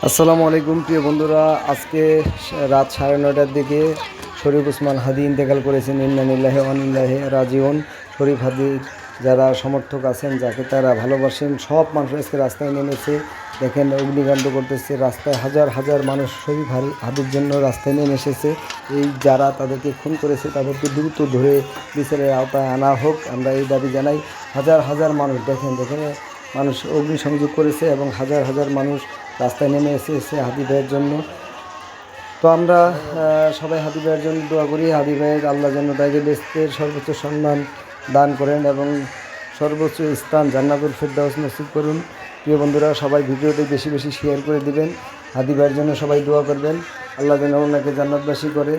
আসসালামু আলাইকুম, প্রিয় বন্ধুরা। আজকে রাত সাড়ে নয়টার দিকে শরীফ উসমান হাদি ইন্তেকাল করেছেন। ইন্নানিল্লাহে অনিল্লাহে রাজিউন। শরীফ হাদির যারা সমর্থক আছেন, যাকে তারা ভালোবাসেন, সব মানুষ আজকে রাস্তায় নেমেছে। দেখেন, অগ্নিকাণ্ড করতেছে। রাস্তায় হাজার হাজার মানুষ শরীফ হাদি- হাদির জন্য রাস্তায় নেমে এসেছে। এই যারা তাদেরকে খুন করেছে, তাদেরকে দ্রুত ধরে বিচারের আওতায় আনা হোক। আমরা এই দাবি জানাই, হাজার হাজার মানুষ, দেখেন যেখানে মানুষ অগ্নিসংযোগ করেছে এবং হাজার হাজার মানুষ রাস্তায় নেমে এসেছে হাদি ভাইয়ের জন্য। তো আমরা সবাই হাদি ভাইয়ের জন্য দোয়া করি। হাদি ভাইয়ের আল্লাহ যেন তাকে বেস্তের সর্বোচ্চ সম্মান দান করেন এবং সর্বোচ্চ স্থান জান্নাতুল ফেরদাউস নসিব করুন। প্রিয় বন্ধুরা, সবাই ভিডিওটি বেশি বেশি শেয়ার করে দিবেন। হাদি ভাইয়ের জন্য সবাই দোয়া করবেন। আল্লাহ যেন ওনাকে জান্নাতবাসী করে।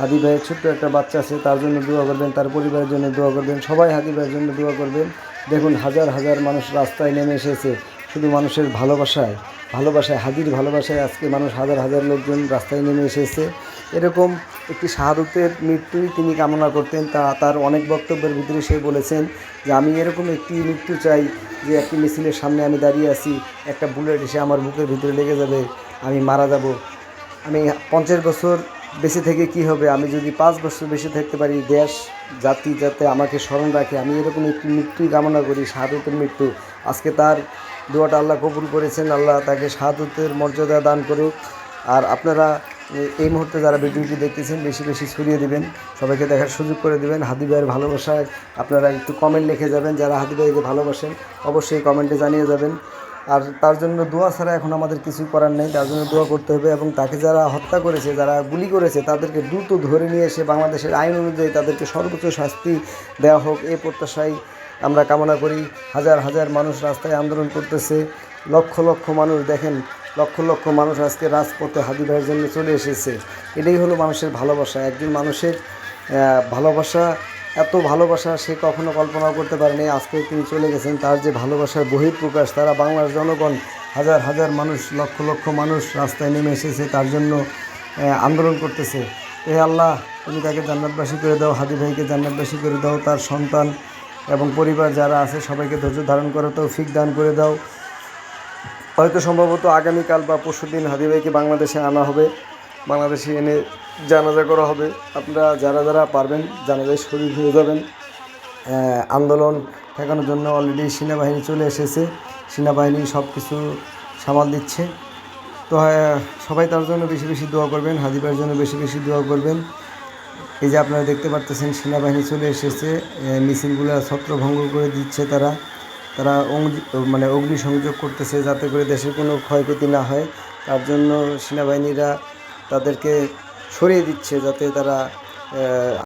হাদি ভাইয়ের ছোট্ট একটা বাচ্চা আছে, তার জন্য দোয়া করবেন, তার পরিবারের জন্য দোয়া করবেন। সবাই হাদি ভাইয়ের জন্য দোয়া করবেন। দেখুন, হাজার হাজার মানুষ রাস্তায় নেমে এসেছে শুধু মানুষের ভালোবাসায়। ভালোবাসায় হাদির ভালোবাসায় আজকে মানুষ হাজার হাজার লোকজন রাস্তায় নেমে এসেছে। এরকম একটি শাহাদতের মৃত্যুই তিনি কামনা করতেন, তা তার অনেক বক্তব্যের ভিতরে সে বলেছেন যে, আমি এরকম একটি মৃত্যু চাই যে, একটি মিছিলের সামনে আমি দাঁড়িয়ে আছি, একটা বুলেট এসে আমার বুকের ভিতরে লেগে যাবে, আমি মারা যাব। আমি পঞ্চাশ বছর বেঁচে থেকে কি হবে? আমি যদি পাঁচ বছর বেঁচে থাকতে পারি, দেশ, জাতি যাতে আমাকে স্মরণ রাখে, আমি এরকম একটি মৃত্যুই কামনা করি শাহাদতের মৃত্যু। আজকে তার দোয়াটা আল্লাহ কবুল করেছেন, আল্লাহ তাকে শাহাদতের মর্যাদা দান করুক। আর আপনারা এই মুহূর্তে যারা ভিডিওটি দেখতেছেন, বেশি বেশি ছড়িয়ে দিবেন, সবাইকে দেখার সুযোগ করে দিবেন। হাদি ভাইয়ের ভালোবাসায় আপনারা একটু কমেন্ট লিখে যাবেন, যারা হাদি ভাইকে ভালোবাসেন, অবশ্যই কমেন্টে জানিয়ে যাবেন। আর তার জন্য দোয়া ছাড়া এখন আমাদের কিছুই করার নেই, তার জন্য দোয়া করতে হবে এবং তাকে যারা হত্যা করেছে, যারা গুলি করেছে, তাদেরকে দ্রুত ধরে নিয়ে এসে বাংলাদেশের আইন অনুযায়ী তাদেরকে সর্বোচ্চ শাস্তি দেওয়া হোক এ প্রত্যাশায় আমরা কামনা করি হাজার হাজার মানুষ রাস্তায় আন্দোলন করতেছে। লক্ষ লক্ষ মানুষ দেখেন, লক্ষ লক্ষ মানুষ আজকে রাজপথে হাদি ভাইয়ের জন্য চলে এসেছে। এটাই হলো মানুষের ভালোবাসা। একজন মানুষের ভালোবাসা, এত ভালোবাসা সে কখনো কল্পনা করতে পারেনি আজকে তিনি চলে গেছেন, তার যে ভালোবাসার বহিঃপ্রকাশ, তারা বাংলার জনগণ, হাজার হাজার মানুষ, লক্ষ লক্ষ মানুষ রাস্তায় নেমে এসেছে, তার জন্য আন্দোলন করতেছে। এ আল্লাহ, তুমি তাকে জান্নাতবাসী করে দাও, হাদি ভাইকে জান্নাতবাসী করে দাও, তার সন্তান এবং পরিবার যারা আছে, সবাইকে ধৈর্য ধারণ করে, তৌফিক দান করে দাও। হয়তো সম্ভবত আগামীকাল বা পরশুদিন হাদি ভাইকে বাংলাদেশে আনা হবে। বাংলাদেশে এনে জানাজা করা হবে। আপনারা যারা যারা পারবেন জানাজায় শরীর হয়ে যাবেন। আন্দোলন ঠেকানোর জন্য অলরেডি সেনাবাহিনী চলে এসেছে। সেনাবাহিনী সব কিছু সামাল দিচ্ছে। তো সবাই তার জন্য বেশি বেশি দোয়া করবেন হাদিবার জন্য বেশি বেশি দোয়া করবেন। এই যে আপনারা দেখতে পারতেছেন, সেনাবাহিনী চলে এসেছে। মিছিলগুলো ছত্রভঙ্গ করে দিচ্ছে তারা। তারা অগ্নি- মানে অগ্নিসংযোগ করতেছে যাতে করে দেশের কোনো ক্ষয়ক্ষতি না হয়। তার জন্য সেনাবাহিনীরা তাদেরকে সরিয়ে দিচ্ছে যাতে তারা